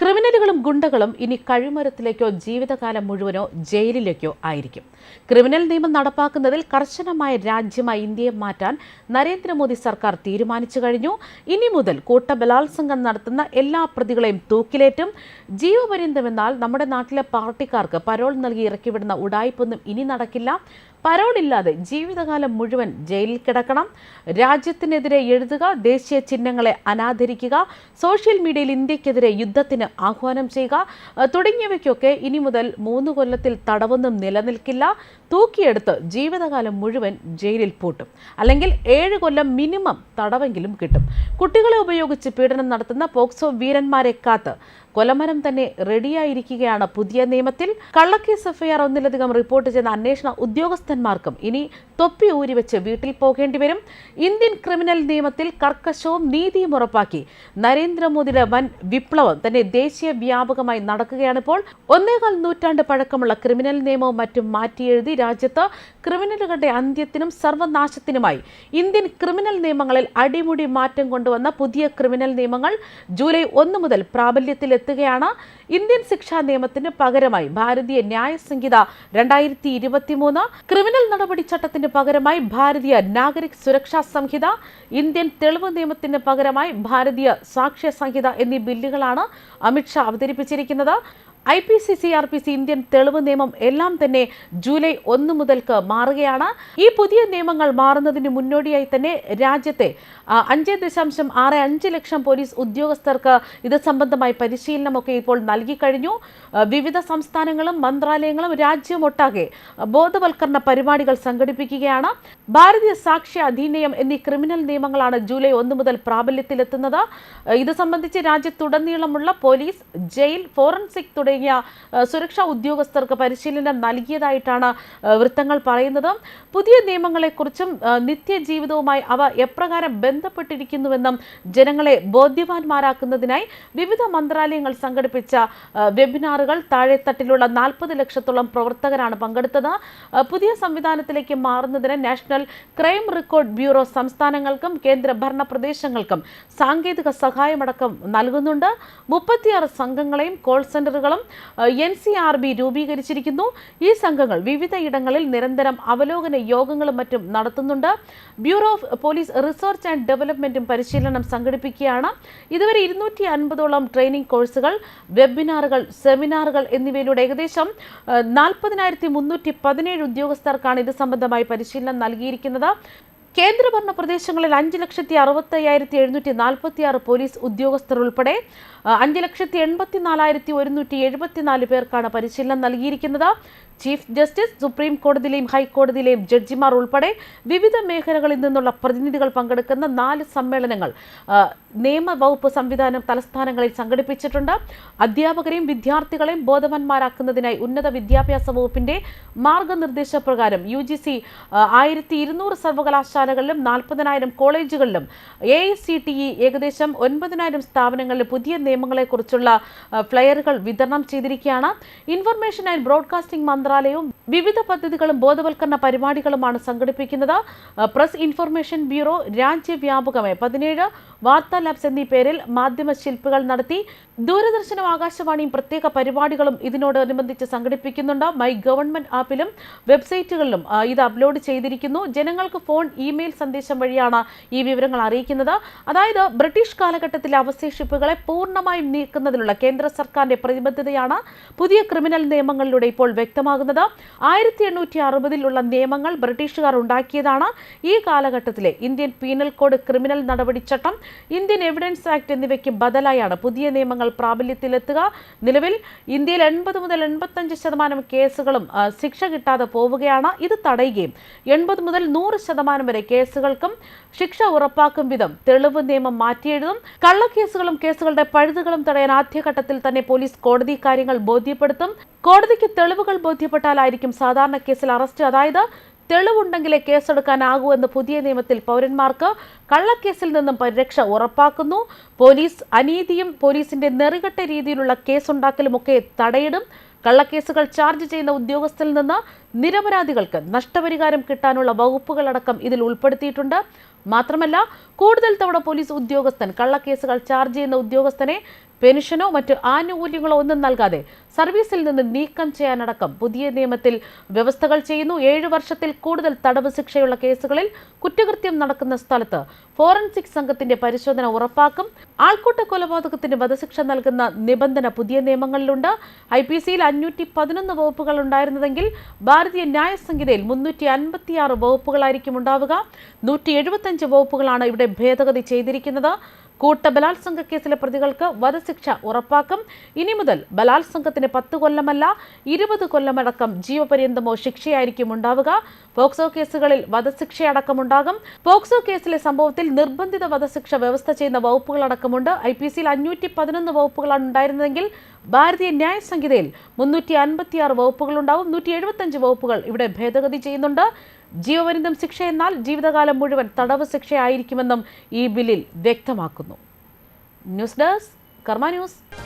ക്രിമിനലുകളും ഗുണ്ടകളും ഇനി കഴിമരത്തിലേക്കോ ജീവിതകാലം മുഴുവനോ ജയിലിലേക്കോ ആയിരിക്കും. ക്രിമിനൽ നിയമം നടപ്പാക്കുന്നതിൽ കർശനമായ രാജ്യമായി ഇന്ത്യയെ മാറ്റാൻ നരേന്ദ്രമോദി സർക്കാർ തീരുമാനിച്ചു കഴിഞ്ഞു. ഇനി മുതൽ കൂട്ടബലാത്സംഗം നടത്തുന്ന എല്ലാ പ്രതികളെയും തൂക്കിലേറ്റും. ജീവപര്യന്തമെന്നാൽ നമ്മുടെ നാട്ടിലെ പാർട്ടിക്കാർക്ക് പരോൾ നൽകി ഇറക്കിവിടുന്ന ഉടായ്പൊന്നും ഇനി നടക്കില്ല. പരോളില്ലാതെ ജീവിതകാലം മുഴുവൻ ജയിലിൽ കിടക്കണം. രാജ്യത്തിനെതിരെ എഴുതുക ദേശീയ ചിഹ്നങ്ങളെ അനാദരിക്കുക സോഷ്യൽ മീഡിയയിൽ ഇന്ത്യക്കെതിരെ യുദ്ധത്തിന് ആഹ്വാനം ചെയ്യുക. തുടങ്ങിയവയ്ക്കൊക്കെ ഇനി മുതൽ മൂന്ന് കൊല്ലത്തിൽ തടവൊന്നും നിലനിൽക്കില്ല. തൂക്കിയെടുത്ത് ജീവിതകാലം മുഴുവൻ ജയിലിൽ പൂട്ടും. അല്ലെങ്കിൽ ഏഴ് കൊല്ലം മിനിമം തടവെങ്കിലും കിട്ടും. കുട്ടികളെ ഉപയോഗിച്ച് പീഡനം നടത്തുന്ന പോക്സോ വീരന്മാരെ കാത്ത്. കൊലമരം തന്നെ റെഡിയായിരിക്കുകയാണ് പുതിയ നിയമത്തിൽ. കള്ളക്കേസ് എഫ്ഐആർ ഒന്നിലധികം റിപ്പോർട്ട് ചെയ്ത അന്വേഷണ ഉദ്യോഗസ്ഥന്മാർക്കും ഇനി തൊപ്പി ഊരിവെച്ച് വീട്ടിൽ പോകേണ്ടി വരും. ഇന്ത്യൻ ക്രിമിനൽ നിയമത്തിൽ കർക്കശവും നീതിയും ഉറപ്പാക്കി നരേന്ദ്രമോദിയുടെ വൻ വിപ്ലവം തന്നെ ദേശീയ വ്യാപകമായി നടക്കുകയാണിപ്പോൾ ഒന്നേകാൽ നൂറ്റാണ്ട് പഴക്കമുള്ള ക്രിമിനൽ നിയമവും മറ്റും മാറ്റിയെഴുതി രാജ്യത്ത് ക്രിമിനലുകളുടെ അന്ത്യത്തിനും സർവനാശത്തിനുമായി ഇന്ത്യൻ ക്രിമിനൽ നിയമങ്ങളിൽ അടിമുടി മാറ്റം കൊണ്ടുവന്ന പുതിയ ക്രിമിനൽ നിയമങ്ങൾ ജൂലൈ ഒന്ന് മുതൽ പ്രാബല്യത്തിലെത്തുകയാണ്. ഇന്ത്യൻ ശിക്ഷാ നിയമത്തിന് പകരമായി ഭാരതീയ ന്യായ സംഹിത രണ്ടായിരത്തി ഇരുപത്തിമൂന്ന് ക്രിമിനൽ നടപടി ചട്ടത്തിന് പകരമായി ഭാരതീയ നാഗരിക് സുരക്ഷാ സംഹിത ഇന്ത്യൻ തെളിവ് നിയമത്തിന് പകരമായി ഭാരതീയ സാക്ഷ്യ സംഹിത എന്നീ ബില്ലുകളാണ് അമിത്ഷാ അവതരിപ്പിച്ചിരിക്കുന്നത്. I P C C R P C Indian തെളിവ് നിയമം എല്ലാം തന്നെ ജൂലൈ ഒന്ന് മുതൽക്ക് മാറുകയാണ്. ഈ പുതിയ നിയമങ്ങൾ മാറുന്നതിന് മുന്നോടിയായി തന്നെ രാജ്യത്തെ അഞ്ച് ദശാംശം ആറ് അഞ്ച് ലക്ഷം പോലീസ് ഉദ്യോഗസ്ഥർക്ക് ഇത് സംബന്ധമായി പരിശീലനമൊക്കെ ഇപ്പോൾ നൽകിക്കഴിഞ്ഞു വിവിധ സംസ്ഥാനങ്ങളും മന്ത്രാലയങ്ങളും രാജ്യമൊട്ടാകെ ബോധവൽക്കരണ പരിപാടികൾ സംഘടിപ്പിക്കുകയാണ്. ഭാരതീയ സാക്ഷ്യ അധിനിയം എന്നീ ക്രിമിനൽ നിയമങ്ങളാണ് ജൂലൈ ഒന്ന് മുതൽ പ്രാബല്യത്തിലെത്തുന്നത്. ഇത് സംബന്ധിച്ച് രാജ്യത്തുടനീളമുള്ള പോലീസ് ജയിൽ ഫോറൻസിക് തുടങ്ങിയ ആ, സുരക്ഷാ ഉദ്യോഗസ്ഥർക്ക് പരിശീലനം നൽകിയതായിട്ടാണ് വൃത്തങ്ങൾ പറയുന്നത്. പുതിയ നിയമങ്ങളെക്കുറിച്ചും നിത്യജീവിതവുമായി അവ എപ്രകാരം ബന്ധപ്പെട്ടിരിക്കുന്നുവെന്നും ജനങ്ങളെ ബോധ്യവാന്മാരാക്കുന്നതിനായി വിവിധ മന്ത്രാലയങ്ങൾ സംഘടിപ്പിച്ച വെബിനാറുകൾ താഴെത്തട്ടിലുള്ള നാൽപ്പത് ലക്ഷത്തോളം പ്രവർത്തകരാണ് പങ്കെടുത്തത്. പുതിയ സംവിധാനത്തിലേക്ക് മാറുന്നതിന് നാഷണൽ ക്രൈം റെക്കോർഡ് ബ്യൂറോ സംസ്ഥാനങ്ങൾക്കും കേന്ദ്ര ഭരണ പ്രദേശങ്ങൾക്കും സാങ്കേതിക സഹായമടക്കം നൽകുന്നുണ്ട്. മുപ്പത്തിയാറ് സംഘങ്ങളെയും കോൾ സെന്ററുകളും എൻ സി ആർ ബി രൂപീകരിച്ചിരിക്കുന്നു. ഈ സംഘങ്ങൾ വിവിധ ഇടങ്ങളിൽ നിരന്തരം അവലോകന യോഗങ്ങളും മറ്റും നടത്തുന്നുണ്ട്. Bureau of police research and ഡെവലപ്മെന്റും പരിശീലനം സംഘടിപ്പിക്കുകയാണ്. ഇതുവരെ ഇരുന്നൂറ്റി അൻപതോളം ട്രെയിനിങ് കോഴ്സുകൾ വെബിനാറുകൾ സെമിനാറുകൾ എന്നിവയിലൂടെ ഏകദേശം നാൽപ്പതിനായിരത്തി മുന്നൂറ്റി പതിനേഴ് ഉദ്യോഗസ്ഥർക്കാണ് ഇത് സംബന്ധമായി പരിശീലനം നൽകിയിരിക്കുന്നത്. കേന്ദ്രഭരണ പ്രദേശങ്ങളിൽ അഞ്ച് ലക്ഷത്തി അറുപത്തി അയ്യായിരത്തി എഴുന്നൂറ്റി നാൽപ്പത്തി ആറ് പോലീസ് ഉദ്യോഗസ്ഥർ ഉൾപ്പെടെ അഞ്ച് ലക്ഷത്തി എൺപത്തി നാലായിരത്തി ഒരുന്നൂറ്റി എഴുപത്തിനാല് പേർക്കാണ് പരിശീലനം നൽകിയിരിക്കുന്നത്. ചീഫ് ജസ്റ്റിസ് സുപ്രീം കോടതിയിലെയും ഹൈക്കോടതിയിലെയും ജഡ്ജിമാർ ഉൾപ്പെടെ വിവിധ മേഖലകളിൽ നിന്നുള്ള പ്രതിനിധികൾ പങ്കെടുക്കുന്ന നാല് സമ്മേളനങ്ങൾ നിയമവകുപ്പ് സംവിധാനം തലസ്ഥാനങ്ങളിൽ സംഘടിപ്പിച്ചിട്ടുണ്ട്. അധ്യാപകരെയും വിദ്യാർത്ഥികളെയും ബോധവാന്മാരാക്കുന്നതിനായി ഉന്നത വിദ്യാഭ്യാസ വകുപ്പിന്റെ മാർഗനിർദ്ദേശ പ്രകാരം യു ജി സി ആയിരത്തി ഇരുന്നൂറ് സർവകലാശാലകളിലും നാൽപ്പതിനായിരം കോളേജുകളിലും A I C T E ഏകദേശം ഒൻപതിനായിരം സ്ഥാപനങ്ങളിൽ പുതിയ നിയമങ്ങളെക്കുറിച്ചുള്ള ഫ്ലയറുകൾ വിതരണം ചെയ്തിരിക്കുകയാണ്. ഇൻഫർമേഷൻ ആൻഡ് ബ്രോഡ്കാസ്റ്റിംഗ് മന്ത്രാലയവും വിവിധ പദ്ധതികളും ബോധവൽക്കരണ പരിപാടികളുമാണ് സംഘടിപ്പിക്കുന്നത്. പ്രസ് ഇൻഫർമേഷൻ ബ്യൂറോ രാജ്യവ്യാപകമായി പതിനേഴ് വാർത്താ ലാബ്സ് എന്നീ പേരിൽ മാധ്യമ ശില്പികൾ നടത്തി. ദൂരദർശനും ആകാശവാണിയും പ്രത്യേക പരിപാടികളും ഇതിനോടനുബന്ധിച്ച് സംഘടിപ്പിക്കുന്നുണ്ട്. മൈ ഗവൺമെന്റ് ആപ്പിലും വെബ്സൈറ്റുകളിലും ഇത് അപ്ലോഡ് ചെയ്തിരിക്കുന്നു. ജനങ്ങൾക്ക് ഫോൺ ഇമെയിൽ സന്ദേശം വഴിയാണ് ഈ വിവരങ്ങൾ അറിയിക്കുന്നത്. അതായത് ബ്രിട്ടീഷ് കാലഘട്ടത്തിലെ അവശേഷിപ്പുകളെ പൂർണമായും നീക്കുന്നതിനുള്ള കേന്ദ്ര സർക്കാരിന്റെ പ്രതിബദ്ധതയാണ് പുതിയ ക്രിമിനൽ നിയമങ്ങളിലൂടെ ഇപ്പോൾ വ്യക്തമാകുന്നത് ആയിരത്തി എണ്ണൂറ്റി അറുപതിലുള്ള നിയമങ്ങൾ ബ്രിട്ടീഷുകാർ ഉണ്ടാക്കിയതാണ് ഈ കാലഘട്ടത്തിലെ ഇന്ത്യൻ പീനൽ കോഡ് ക്രിമിനൽ നടപടിച്ചട്ടം ഇന്ത്യൻ എവിഡൻസ് ആക്ട് എന്നിവയ്ക്ക് ബദലായാണ് പുതിയ നിയമങ്ങൾ പ്രാബല്യത്തിലെത്തുക. നിലവിൽ ഇന്ത്യയിൽ എൺപത് മുതൽ എൺപത്തഞ്ച് ശതമാനം കേസുകളും ശിക്ഷ കിട്ടാതെ പോവുകയാണ്. ഇത് തടയുകയും എൺപത് മുതൽ നൂറ് ശതമാനം വരെ കേസുകൾക്കും ശിക്ഷ ഉറപ്പാക്കും വിധം തെളിവ് നിയമം മാറ്റിയെഴുതും. കള്ളക്കേസുകളും കേസുകളുടെ പഴുതുകളും തടയാൻ ആദ്യഘട്ടത്തിൽ തന്നെ പോലീസ് കോടതി കാര്യങ്ങൾ ബോധ്യപ്പെടുത്തും. കോടതിക്ക് തെളിവുകൾ ബോധ്യപ്പെട്ടാലായിരിക്കും സാധാരണ കേസിൽ അറസ്റ്റ്. അതായത് തെളിവുണ്ടെങ്കിലേ കേസെടുക്കാനാകൂ എന്ന പുതിയ നിയമത്തിൽ പൗരന്മാർക്ക് കള്ളക്കേസിൽ നിന്നും പരിരക്ഷ ഉറപ്പാക്കുന്നു. പോലീസ് അനീതിയും പോലീസിന്റെ നെറികെട്ട രീതിയിലുള്ള കേസുണ്ടാക്കലുമൊക്കെ തടയിടും. കള്ളക്കേസുകൾ ചാർജ് ചെയ്യുന്ന ഉദ്യോഗസ്ഥരിൽ നിന്ന് നിരപരാധികൾക്ക് നഷ്ടപരിഹാരം കിട്ടാനുള്ള വകുപ്പുകളടക്കം ഇതിൽ ഉൾപ്പെടുത്തിയിട്ടുണ്ട്. മാത്രമല്ല കൂടുതൽ തവണ പോലീസ് ഉദ്യോഗസ്ഥൻ കള്ളക്കേസുകൾ ചാർജ് ചെയ്യുന്ന ഉദ്യോഗസ്ഥനെ പെൻഷനോ മറ്റ് ആനുകൂല്യങ്ങളോ ഒന്നും നൽകാതെ സർവീസിൽ നിന്ന് നീക്കം ചെയ്യാനടക്കം പുതിയ നിയമത്തിൽ വ്യവസ്ഥകൾ ചെയ്യുന്നു. ഏഴു വർഷത്തിൽ കൂടുതൽ തടവ് ശിക്ഷയുള്ള കേസുകളിൽ കുറ്റകൃത്യം നടക്കുന്ന സ്ഥലത്ത് ഫോറൻസിക് സംഘത്തിന്റെ പരിശോധന ഉറപ്പാക്കും. ആൾക്കൂട്ട കൊലപാതകത്തിന് വധശിക്ഷ നൽകുന്ന നിബന്ധന പുതിയ നിയമങ്ങളിലുണ്ട്. ഐ പി സിയിൽ അഞ്ഞൂറ്റി പതിനൊന്ന് വകുപ്പുകൾ ഉണ്ടായിരുന്നതെങ്കിൽ ഭാരതീയ ന്യായ സംഹിതയിൽ മുന്നൂറ്റി അൻപത്തിയാറ് വകുപ്പുകളായിരിക്കും ഉണ്ടാവുക. നൂറ്റി എഴുപത്തഞ്ച് വകുപ്പുകളാണ് ഇവിടെ ഭേദഗതി ചെയ്തിരിക്കുന്നത്. കൂട്ട ബലാത്സംഗ കേസിലെ പ്രതികൾക്ക് വധശിക്ഷ ഉറപ്പാക്കും. ഇനി മുതൽ ബലാത്സംഗത്തിന് പത്ത് കൊല്ലമല്ല ഇരുപത് കൊല്ലമടക്കം ജീവപര്യന്തമോ ശിക്ഷയായിരിക്കും ഉണ്ടാവുക. പോക്സോ കേസുകളിൽ വധശിക്ഷയടക്കമുണ്ടാകും പോക്സോ കേസിലെ സംഭവത്തിൽ നിർബന്ധിത വധശിക്ഷ വ്യവസ്ഥ ചെയ്യുന്ന വകുപ്പുകളടക്കമുണ്ട്. ഐ പി സിയിൽ അഞ്ഞൂറ്റി പതിനൊന്ന് വകുപ്പുകളാണ് ഉണ്ടായിരുന്നതെങ്കിൽ ഭാരതീയ ന്യായ സംഹിതയിൽ മുന്നൂറ്റി അൻപത്തിയാറ് വകുപ്പുകളുണ്ടാവും. നൂറ്റി എഴുപത്തഞ്ച് വകുപ്പുകൾ ഇവിടെ ഭേദഗതി ചെയ്യുന്നുണ്ട്. ജീവപര്യന്തം ശിക്ഷ എന്നാൽ ജീവിതകാലം മുഴുവൻ തടവ് ശിക്ഷയായിരിക്കുമെന്നും ഈ ബില്ലിൽ വ്യക്തമാക്കുന്നു. News desk Karma news.